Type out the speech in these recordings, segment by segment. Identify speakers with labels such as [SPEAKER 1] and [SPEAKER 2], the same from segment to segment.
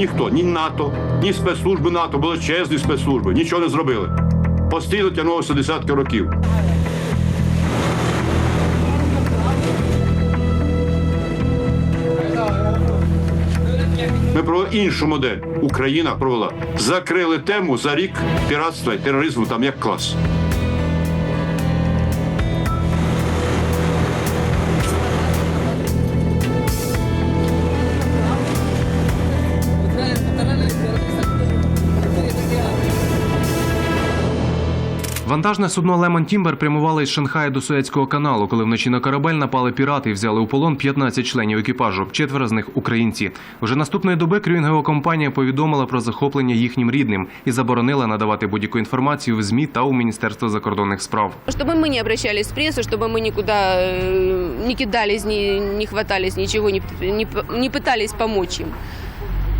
[SPEAKER 1] Ніхто, ні НАТО, ні спецслужби НАТО, величезні спецслужби, нічого не зробили. Постійно тягнулося десятки років. Ми провели іншу модель. Україна провела. Закрили тему за рік піратства і тероризму там як клас.
[SPEAKER 2] Вантажне судно Лемон Тімбер прямувало із Шанхая до Суецького каналу, коли вночі на корабель напали пірати і взяли у полон 15 членів екіпажу, четверо з них українці. Вже наступної доби крюїнгова компанія повідомила про захоплення їхнім рідним і заборонила надавати будь-яку інформацію в ЗМІ та у Міністерство закордонних справ.
[SPEAKER 3] Чтобы мы не обращались в прессу, чтобы мы никуда э, не кидались, не, не хватались, ничего, не, не, п- не пытались помочь им.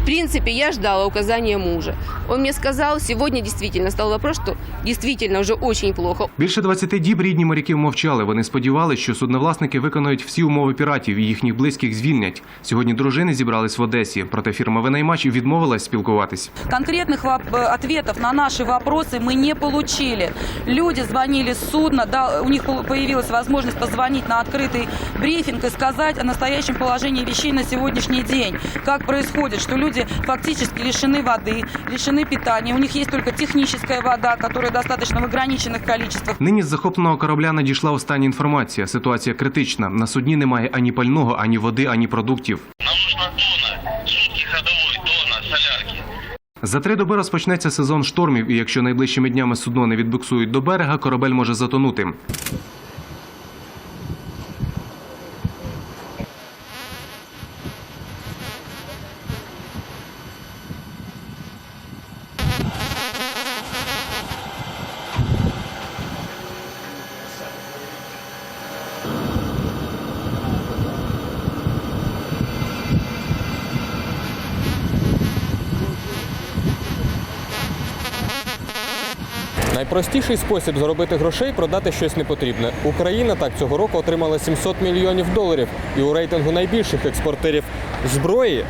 [SPEAKER 3] В принципе, я ждала указания мужа. Он мне сказал, сегодня действительно стал вопрос, что действительно уже очень плохо.
[SPEAKER 2] Більше 20 діб рідні моряків мовчали. Вони сподівалися, що судновласники виконують всі умови піратів і їхніх близьких звільнять. Сьогодні дружини зібрались в Одесі, проте фірма Винаймач відмовилась спілкуватись.
[SPEAKER 4] Конкретных воп- э, ответов на наши вопросы мы не получили. Люди звонили с судна, да, у них пол- появилась возможность позвонить на открытый брифинг и сказать о настоящем положении вещей на сегодняшний день. Как происходит, что люди фактически лишены воды, лишены питания. У них есть только техническая вода, которая достаточно в ограниченных количествах.
[SPEAKER 2] Нині з захопленого корабля надійшла остання інформація. Ситуація критична. На судні немає ані пального, ані води, ані продуктів.
[SPEAKER 5] Нам нужна тона, сутки ходовой, тона, солярки.
[SPEAKER 2] За три доби розпочнеться сезон штормів, і якщо найближчими днями судно не відбуксують до берега, корабель може затонути.
[SPEAKER 6] Найпростіший спосіб заробити грошей продати щось непотрібне. Україна так цього року отримала 700 мільйонів доларів і у рейтингу найбільших експортерів зброї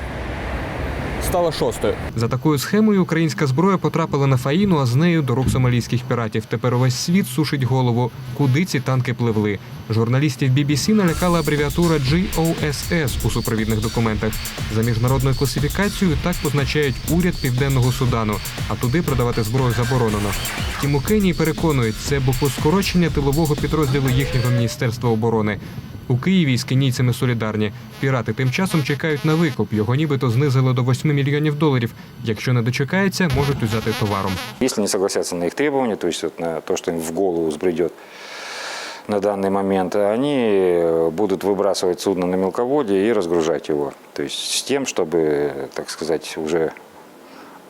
[SPEAKER 6] стала шостою.
[SPEAKER 7] За такою схемою українська зброя потрапила на Фаїну, а з нею до рук сомалійських піратів. Тепер увесь світ сушить голову, куди ці танки пливли. Журналістів BBC налякала абревіатура GOSS у супровідних документах. За міжнародною класифікацією так позначають уряд Південного Судану, а туди продавати зброю заборонено. Втім, у Кенії переконують, це скорочення тилового підрозділу їхнього міністерства оборони. У Києві з кенійцями солідарні. Пірати тим часом чекають на викуп. Його нібито знизили до 8 мільйонів доларів. Якщо не дочекається, можуть узяти товаром.
[SPEAKER 8] Если не согласятся на их требования, то есть вот на то, что им в голову взбредет на данный момент, они э, будут выбрасывать судно на мелководье и разгружать его. То есть с тем, чтобы, так сказать, уже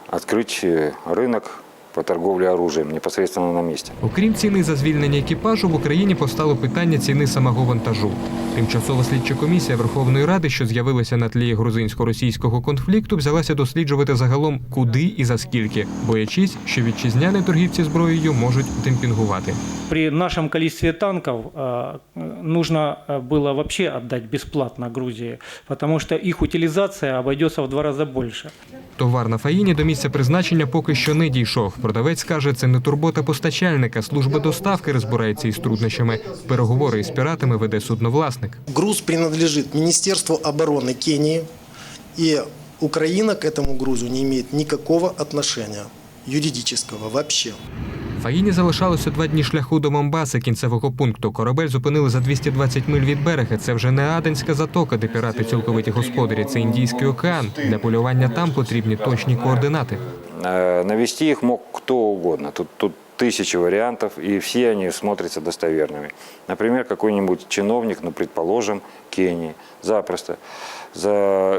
[SPEAKER 8] открыть э, рынок по торговле оружием непосредственно на месте.
[SPEAKER 7] Окрім ціни за звільнення екіпажу, в Україні постало питання ціни самого вантажу. Тимчасова слідча комісія Верховної Ради, що з'явилася на тлі грузинсько-російського конфлікту, взялася досліджувати загалом куди і за скільки, боячись, що вітчизняні торгівці зброєю можуть демпінгувати.
[SPEAKER 9] При нашем количестве танков э, нужно э, было вообще отдать бесплатно Грузии, потому что их утилизация обойдется в два раза больше.
[SPEAKER 7] Товар на Фаїні до місця призначення поки що не дійшов. Продавець каже, це не турбота постачальника. Служба доставки розбирається із труднощами. Переговори із піратами веде судновласник.
[SPEAKER 10] Груз принадлежить Міністерству оборони Кенії, і Україна к этому грузу не має ніякого отношения юридического вообще.
[SPEAKER 7] Фаїні залишалося два дні шляху до Момбаси, кінцевого пункту. Корабель зупинили за 220 миль від берега. Це вже не Аденська затока, де пірати цілковиті господарі. Це Індійський океан. Для полювання там потрібні точні координати.
[SPEAKER 8] Э, Навести их мог кто угодно. Тут, тут тысячи вариантов, и все они смотрятся достоверными. Например, какой-нибудь чиновник, ну, предположим, Кении, запросто за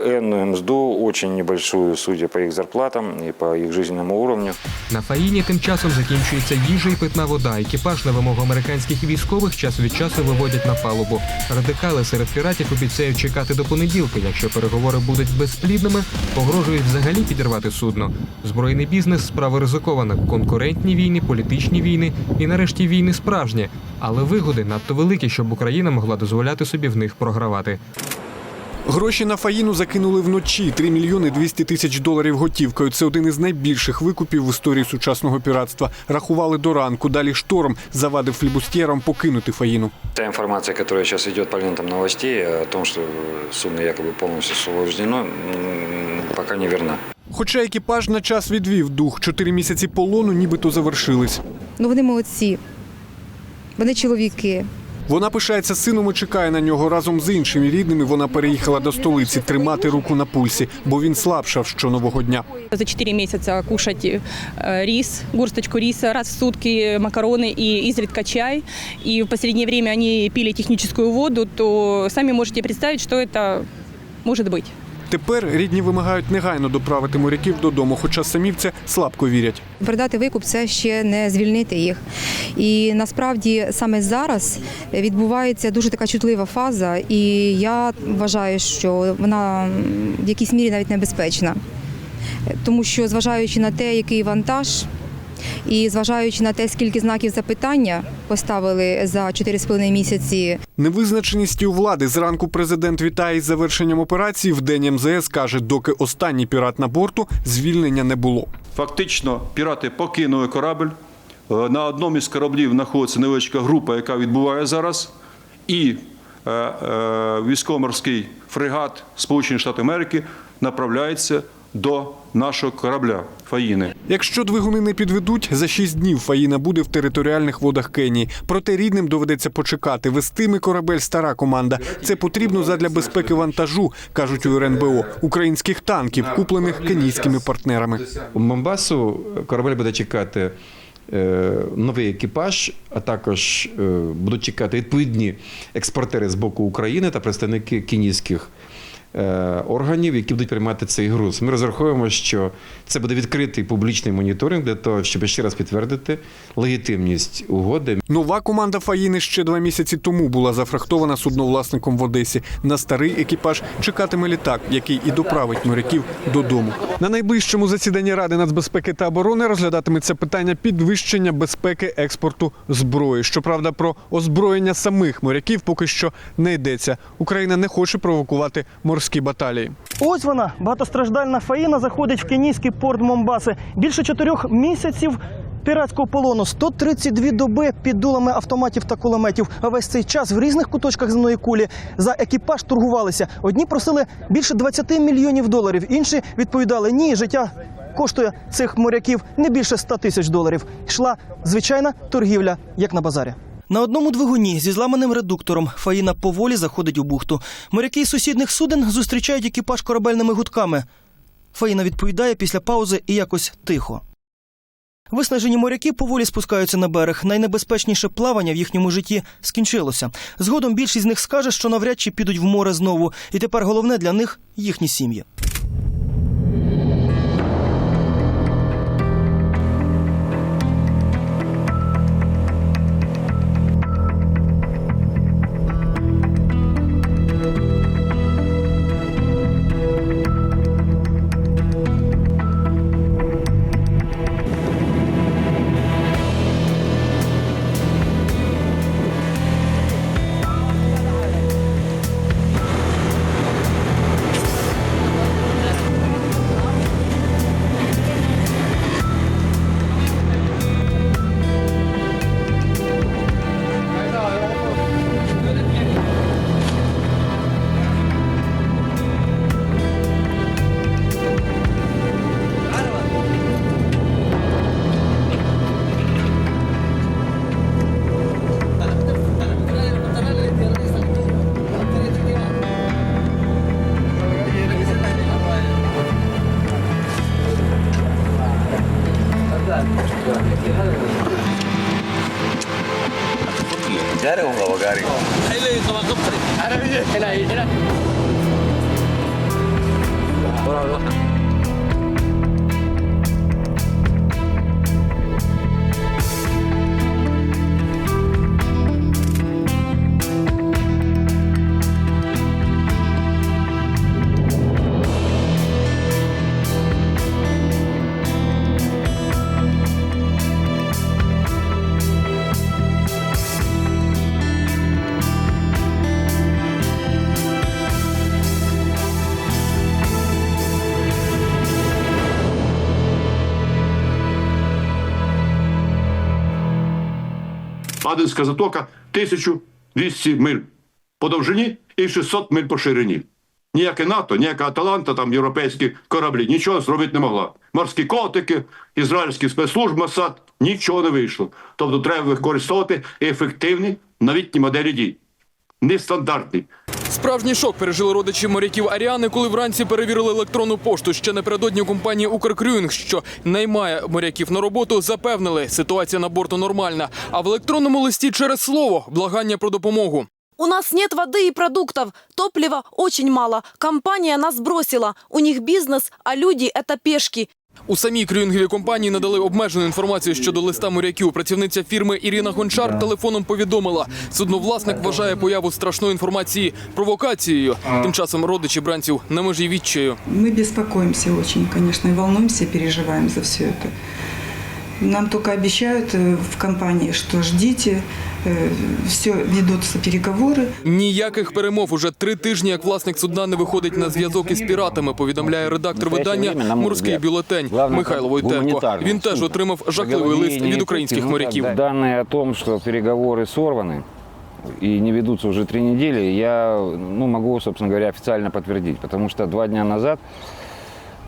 [SPEAKER 8] энную мзду, очень небольшую, судя по их зарплатам и по их жизненному уровню,
[SPEAKER 7] На Фаїні тим часом закінчується їжа і питна вода. Екіпаж на вимогу американських військових час від часу виводять на палубу. Радикали серед піратів обіцяють чекати до понеділка. Якщо переговори будуть безплідними, погрожують взагалі підірвати судно. Збройний бізнес справа ризикована. Конкурентні війни, політичні війни і нарешті війни справжні. Але вигоди надто великі, щоб Україна могла дозволяти собі в них програвати.
[SPEAKER 11] Гроші на Фаїну закинули вночі 3 мільйони 200 тисяч доларів готівкою. Це один із найбільших викупів в історії сучасного піратства. Рахували до ранку. Далі шторм завадив флібустьєрам покинути Фаїну.
[SPEAKER 8] Та информация, которая сейчас идет по лентам новостей о том, что судно якобы полностью освобождено, м, пока не верна.
[SPEAKER 11] Хоча екіпаж на час відвів дух, чотири місяці полону нібито завершились.
[SPEAKER 12] Ну вони молодці. Вони чоловіки.
[SPEAKER 11] Вона пишається сином і чекає на нього разом з іншими рідними. Вона переїхала до столиці тримати руку на пульсі, бо він слабшав щонового дня.
[SPEAKER 13] За 4 месяца кушать э, рис, горсточку риса, раз в сутки макароны и изредка чай. И в последнее время они пили техническую воду, то сами можете представить, что это может быть.
[SPEAKER 11] Тепер рідні вимагають негайно доправити моряків додому, хоча самі в це слабко вірять.
[SPEAKER 12] Передати викуп це ще не звільнити їх. І насправді саме зараз відбувається дуже така чутлива фаза, і я вважаю, що вона в якійсь мірі навіть небезпечна. Тому що, зважаючи на те, який вантаж, і зважаючи на те, скільки знаків запитання поставили за 4,5 місяці
[SPEAKER 11] Невизначеність у влади зранку президент вітає із завершенням операції. Вдень МЗС каже, доки останній пірат на борту звільнення не було.
[SPEAKER 1] Фактично, пірати покинули корабль. Е, На одному із кораблів знаходиться невеличка група, яка відбуває зараз. І е, е, військово-морський фрегат Сполучених Штатів Америки направляється до нашого корабля Фаїни.
[SPEAKER 11] Якщо двигуни не підведуть, за шість днів Фаїна буде в територіальних водах Кенії. Проте рідним доведеться почекати. Вестиме корабель стара команда. Це потрібно задля безпеки вантажу, кажуть у РНБО, українських танків, куплених кенійськими партнерами.
[SPEAKER 14] У Момбасу корабель буде чекати е, новий екіпаж, а також е, будуть чекати відповідні експортери з боку України та представники кенійських е, органів, які будуть приймати цей груз. Ми розраховуємо, що це буде відкритий публічний моніторинг для того, щоб ще раз підтвердити легітимність угоди.
[SPEAKER 11] Нова команда Фаїни ще два місяці тому була зафрахтована судновласником в Одесі. На старий екіпаж чекатиме літак, який і доправить моряків додому. На найближчому засіданні Ради нацбезпеки та оборони розглядатиметься питання підвищення безпеки експорту зброї. Щоправда, про озброєння самих моряків поки що не йдеться. Україна не хоче провокувати морські баталії.
[SPEAKER 15] Ось вона, багатостраждальна Фаїна, заходить в кенійський порт Момбаси. Більше чотирьох місяців піратського полону, 132 доби під дулами автоматів та кулеметів. А весь цей час в різних куточках земної кулі за екіпаж торгувалися. Одні просили більше 20 мільйонів доларів, інші відповідали ні, життя. Коштує цих моряків не більше 100 тисяч доларів. Йшла звичайна торгівля, як на базарі. На одному двигуні зі зламаним редуктором Фаїна поволі заходить у бухту. Моряки із сусідних суден зустрічають екіпаж корабельними гудками. Фаїна відповідає після паузи і якось тихо. Виснажені моряки поволі спускаються на берег. Найнебезпечніше плавання в їхньому житті скінчилося. Згодом більшість з них скаже, що навряд чи підуть в море знову. І тепер головне для них їхні сім'ї. Hila, hila.
[SPEAKER 1] Аденська затока 1200 миль по довжині і 600 миль по ширині. Ніяке НАТО, ніяка Аталанта, там європейські кораблі нічого зробити не могла. Морські котики, ізраїльські спецслужби, САД нічого не вийшло. Тобто треба використовувати ефективні новітні моделі дій. Нестандартні.
[SPEAKER 16] Справжній шок пережили родичі моряків Аріани, коли вранці перевірили електронну пошту. Ще напередодні компанії Укркрюїнг, що наймає моряків на роботу, запевнили, ситуація на борту нормальна. А в електронному листі через слово благання про допомогу.
[SPEAKER 17] У нас нет воды и продуктов. Топлива очень мало. Компания нас бросила. У них бизнес, а люди – это пешки.
[SPEAKER 16] У самій крюїнговій компанії надали обмежену інформацію щодо листа моряків. Працівниця фірми Ірина Гончар телефоном повідомила, судновласник вважає появу страшної інформації провокацією. Тим часом родичі бранців на межі відчаю.
[SPEAKER 18] Мы беспокоимся очень, конечно, и волнуемся, и переживаем за все это. Нам только обещают э, в компании, что ждите, все ведутся переговоры.
[SPEAKER 16] Ніяких перемов уже три тижні, як власник судна не виходить на зв'язок із піратами. Повідомляє редактор видання Морський бюлетень Михайло Войтенко. Він теж отримав жахливий лист від українських моряків.
[SPEAKER 8] Данные о том, что переговоры сорваны и не ведутся уже три недели, я ну, могу, собственно говоря, официально подтвердить. Потому что два дня назад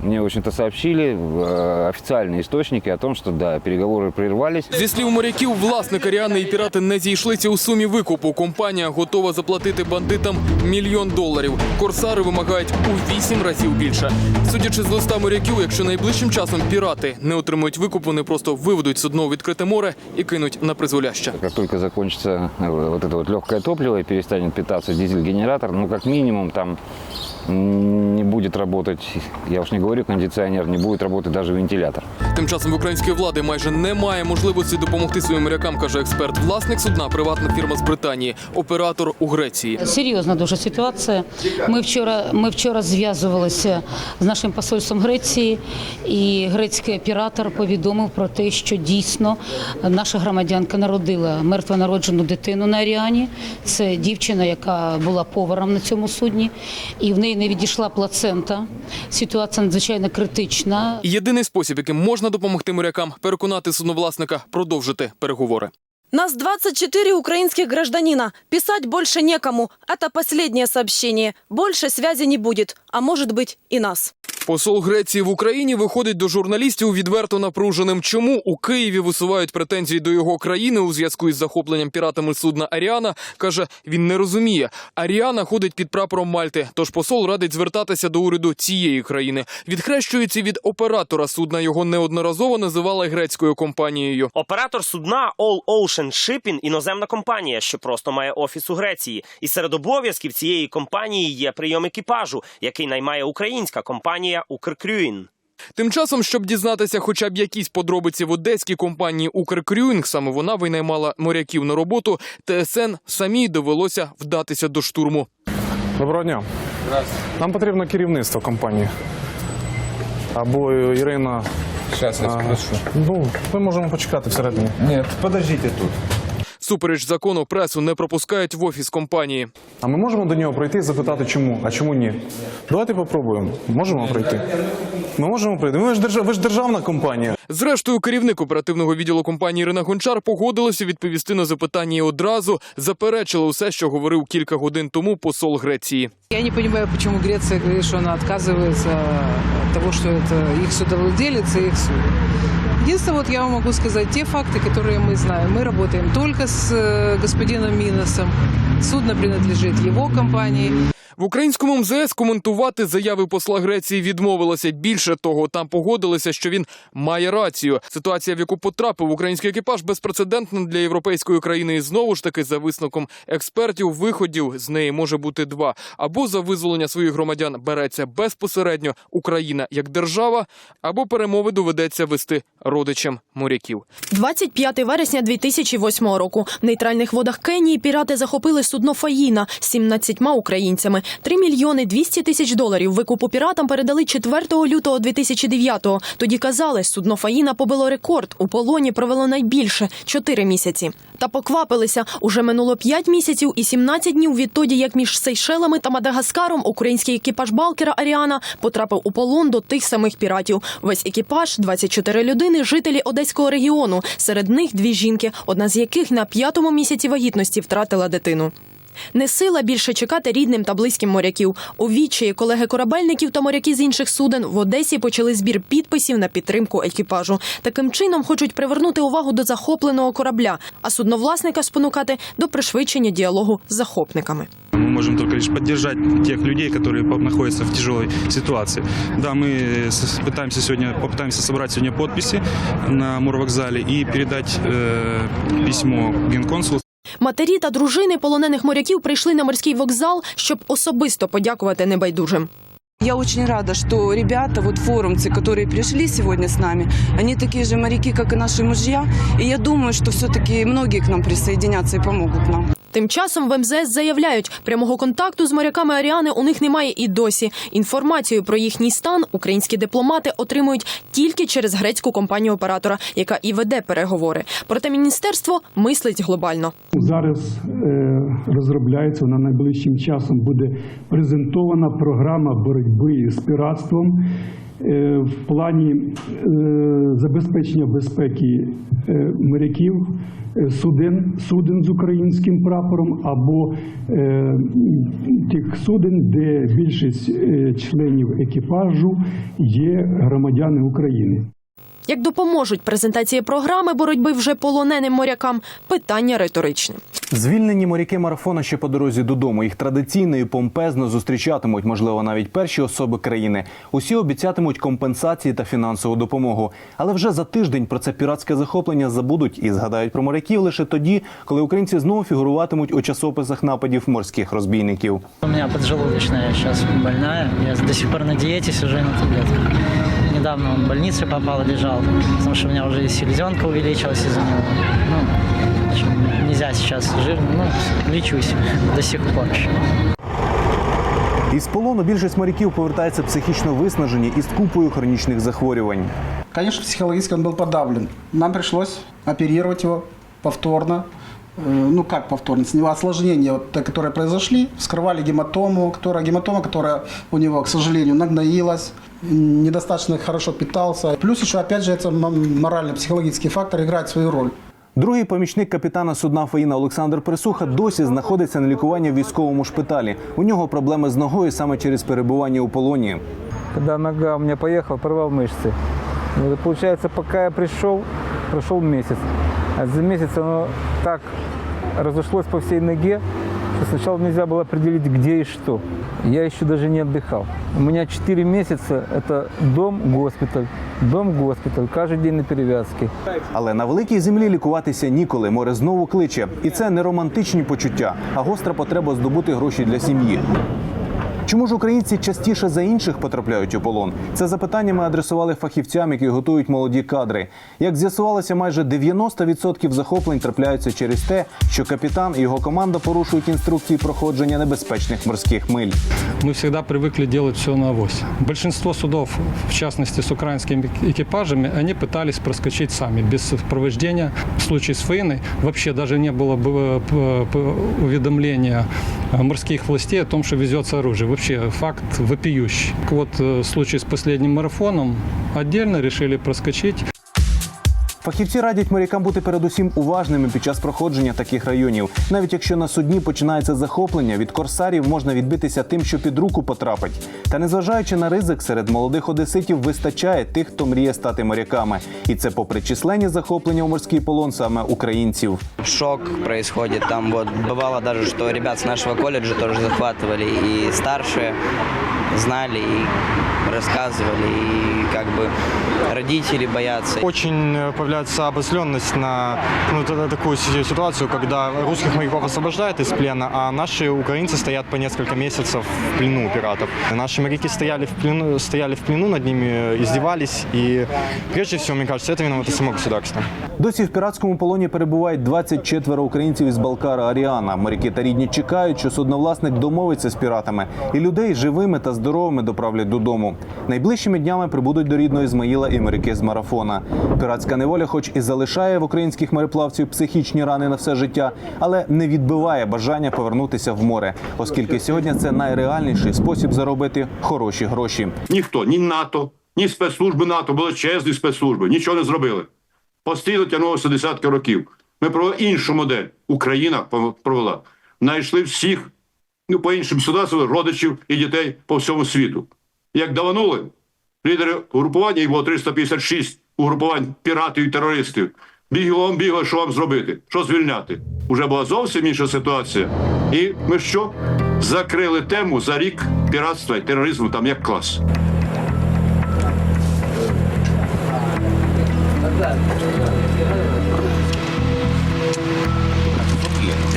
[SPEAKER 8] мне, в общем-то, сообщили э, официальные источники о том, что, да, переговоры прервались.
[SPEAKER 16] Зі слів моряків, власник Аріани і пірати не зійшлися у сумі викупу. Компанія готова заплатити бандитам мільйон доларів. Корсари вимагають у вісім разів більше. Судячи з листа моряків, якщо найближчим часом пірати не отримують викупу, вони просто виведуть судно у відкрите море і кинуть на призволяще.
[SPEAKER 8] Как только закончится э, вот это вот легкое топливо и перестанет питаться дизель-генератор, ну, как минимум, там м, не будет работать, я уж не говорю кондиционер, не будет работать даже вентилятор.
[SPEAKER 16] Тим часом в української влади майже немає можливості допомогти своїм морякам, каже експерт. Власник судна приватна фірма з Британії, оператор у Греції.
[SPEAKER 19] Серйозна дуже ситуація. Ми вчора, ми вчора зв'язувалися з нашим посольством Греції, і грецький оператор повідомив про те, що дійсно наша громадянка народила мертвонароджену дитину на Аріані. Це дівчина, яка була поваром на цьому судні, і в неї не відійшла плацента. Ситуація надзвичайно критична.
[SPEAKER 16] Єдиний спосіб, яким можна допомогти морякам, переконати судновласника продовжити переговори.
[SPEAKER 17] Нас 24 украинских гражданина. Писать больше некому. Это последнее сообщение. Больше связи не будет. А может быть и нас.
[SPEAKER 16] Посол Греції в Україні виходить до журналістів відверто напруженим. Чому у Києві висувають претензії до його країни у зв'язку із захопленням піратами судна Аріана? каже, він не розуміє. Аріана ходить під прапором Мальти. Тож посол радить звертатися до уряду цієї країни. Відхрещується від оператора судна. Його неодноразово називали грецькою компанією.
[SPEAKER 20] Оператор судна All Ocean Shipping – іноземна компанія, що просто має офіс у Греції. І серед обов'язків цієї компанії є прийом екіпажу, який наймає українська компанія Укркрюїн.
[SPEAKER 16] Тим часом, щоб дізнатися хоча б якісь подробиці в одеській компанії Укркрюїнг, саме вона винаймала моряків на роботу. ТСН самій довелося вдатися до штурму.
[SPEAKER 21] Доброго дня. Нам потрібно керівництво компанії. Або Ірина.
[SPEAKER 22] Зараз я спрошу.
[SPEAKER 21] Ну, ми можемо почекати всередині.
[SPEAKER 22] Ні, подождіть тут.
[SPEAKER 16] Супереч закону пресу не пропускають в офіс компанії.
[SPEAKER 21] А ми можемо до нього пройти і запитати, чому, а чому ні? Давайте попробуємо. Можемо пройти? Ми можемо пройти. Ви ж, держав... ви ж державна компанія.
[SPEAKER 16] Зрештою, керівник оперативного відділу компанії Ірина Гончар погодилася відповісти на запитання і одразу заперечила усе, що говорив кілька годин тому посол Греції.
[SPEAKER 9] Я не понимаю, почему Греция говорит, что она отказывается от того, что это их судовладелец и их суд. Единственное, вот я вам могу сказать те факты, которые мы знаем. Мы работаем только с э, господином Миносом. Судно принадлежит его компании.
[SPEAKER 16] В українському МЗС коментувати заяви посла Греції відмовилося. Більше того, там погодилися, що він має рацію. Ситуація, в яку потрапив український екіпаж, безпрецедентна для європейської країни. І знову ж таки, за висновком експертів, виходів з неї може бути два: або за визволення своїх громадян береться безпосередньо Україна як держава, або перемови доведеться вести родичам моряків.
[SPEAKER 17] 25 вересня 2008 року. В нейтральних водах Кенії пірати захопили судно Фаїна з 17 українцями. 3 мільйони 200 тисяч доларів викупу піратам передали 4 лютого 2009-го. Тоді казали, судно Фаїна побило рекорд. У полоні провело найбільше 4 місяці. Та поквапилися. Уже минуло 5 місяців і 17 днів відтоді, як між Сейшелами та Мадагаскаром український екіпаж Балкера Аріана потрапив у полон до тих самих піратів. Весь екіпаж 24 людини, жителі Одеського регіону. Серед них дві жінки, одна з яких на п'ятому місяці вагітності втратила дитину. Не сила більше чекати рідним та близьким моряків. У відчаї колеги корабельників та моряки з інших суден в Одесі почали збір підписів на підтримку екіпажу. Таким чином хочуть привернути увагу до захопленого корабля, а судновласника спонукати до пришвидшення діалогу з захопниками.
[SPEAKER 23] Мы можем только лишь поддержать тех людей, которые по- находятся в тяжелой ситуации. Да, мы с- пытаемся сегодня, попытаемся собрать сегодня подписи на морвокзале и передать э, письмо генконсулу
[SPEAKER 17] Матері та дружини полонених моряків прийшли на морський вокзал, щоб особисто подякувати небайдужим.
[SPEAKER 24] Я очень рада, что ребята, вот форумцы, которые пришли сегодня с нами, они такие же моряки, как и наши мужья. И я думаю, что все-таки многие к нам присоединятся и помогут нам.
[SPEAKER 17] Тим часом в МЗС заявляють, прямого контакту з моряками Аріани у них немає і досі. Інформацію про їхній стан українські дипломати отримують тільки через грецьку компанію оператора, яка і веде переговори. Проте міністерство мислить глобально.
[SPEAKER 25] Зараз е, розробляється вона найближчим часом буде презентована програма боротьби з піратством в плані е, забезпечення безпеки е, моряків. е, Суден, суден з українським прапором або е, тих суден, де більшість е, членів екіпажу є громадяни України.
[SPEAKER 17] Як допоможуть презентації програми боротьби вже полоненим морякам? Питання риторичне.
[SPEAKER 26] Звільнені моряки марафона ще по дорозі додому. Їх традиційно і помпезно зустрічатимуть, можливо, навіть перші особи країни. Усі обіцятимуть компенсації та фінансову допомогу. Але вже за тиждень про це піратське захоплення забудуть і згадають про моряків лише тоді, коли українці знову фігуруватимуть у часописах нападів морських розбійників.
[SPEAKER 27] У меня поджелудочная сейчас больная. Я до сих пор на диете сижу на таблетках. Недавно он в больницу попал, лежал, потому что у меня уже и селезенка увеличилась из-за него. Ну, в общем, нельзя сейчас жир, ну, лечусь до сих пор еще.
[SPEAKER 26] Із полону більшість моряків повертаються психічно виснажені і з купою хронічних захворювань.
[SPEAKER 28] Конечно, психологически он был подавлен. Нам пришлось оперировать его повторно. Э, Ну, как повторно? С него осложнения, вот, те, которые произошли, вскрывали гематому, которая, гематома, которая у него, к сожалению, нагноилась, м, недостаточно хорошо питался. Плюс еще, опять же, это м- морально-психологический фактор играет свою роль.
[SPEAKER 26] Другий помічник капітана судна Фаїна Олександр Присуха досі знаходиться на лікуванні в військовому шпиталі. У нього проблеми з ногою саме через перебування у полоні.
[SPEAKER 29] Когда нога у меня поехала, порвал мышцы. Вот, и получается, пока я пришел, прошел месяц. А за месяц оно так разошлось по всей ноге, что сначала нельзя было определить, где и что. Я еще даже не отдыхал. У меня 4 месяца – это дом-госпиталь, дом-госпиталь, каждый день на перевязке.
[SPEAKER 26] Але на великій землі лікуватися ніколи. Море знову кличе. І це не романтичні почуття, а гостра потреба здобути гроші для сім'ї. Чому ж українці частіше за інших потрапляють у полон? Це запитання ми адресували фахівцям, які готують молоді кадри. Як з'ясувалося, майже 90% захоплень трапляються через те, що капітан і його команда порушують інструкції проходження небезпечних морських миль.
[SPEAKER 30] Мы всегда привыкли делать все на авось. Большинство судов, в частности с украинскими экипажами, они пытались проскочить сами, без сопровождения. В случае с Фейной вообще даже не было бы п- п- уведомления э, морских властей о том, что везется оружие. Вообще факт вопиющий. Вот э, случай с последним марафоном отдельно решили проскочить.
[SPEAKER 26] Фахівці радять морякам бути передусім уважними під час проходження таких районів. Навіть якщо на судні починається захоплення, від корсарів можна відбитися тим, що під руку потрапить. Та незважаючи на ризик, серед молодих одеситів вистачає тих, хто мріє стати моряками. І це попри численні захоплення у морський полон саме українців.
[SPEAKER 31] шок происходит. Там вот бывало даже, что ребят с нашего колледжа тоже захватывали, и старшие знали, и рассказывали, и как бы родители боятся.
[SPEAKER 21] Очень э, появляется обосленность на ну, такую си- ситуацию, когда русских моряков освобождают из плена, а наши украинцы стоят по несколько месяцев в плену у пиратов. Наши моряки стояли в плену, стояли в плену над ними, издевались, и прежде всего, мне кажется, это виновато само государство.
[SPEAKER 26] Досі в піратському полоні перебувають 24 українців із Балкара Аріана. Моряки та рідні чекають, що судновласник домовиться з піратами, і людей живими та здоровими доправлять додому. Найближчими днями прибудуть до рідного Ізмаїла і моряки з марафона. Піратська неволя, хоч і залишає в українських мореплавців психічні рани на все життя, але не відбиває бажання повернутися в море, оскільки сьогодні це найреальніший спосіб заробити хороші гроші.
[SPEAKER 1] Ніхто, ні НАТО, ні спецслужби НАТО, величезні спецслужби, нічого не зробили. Постійно тягнулося десятки років. Ми провели іншу модель. Україна провела. Знайшли всіх, ну, по іншим ситуаціям, родичів і дітей по всьому світу. Як даванули, лідери угрупування, їх було 356 угрупувань піратів і терористів. Бігом бігали, що вам зробити? Що звільняти? Уже була зовсім інша ситуація. І ми що? Закрили тему за рік піратства і тероризму там як клас.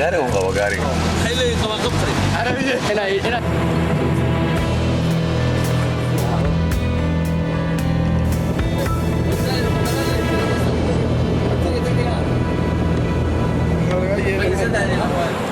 [SPEAKER 3] gari unga wa gari hele kawa kapri arabi hela hela Yeah.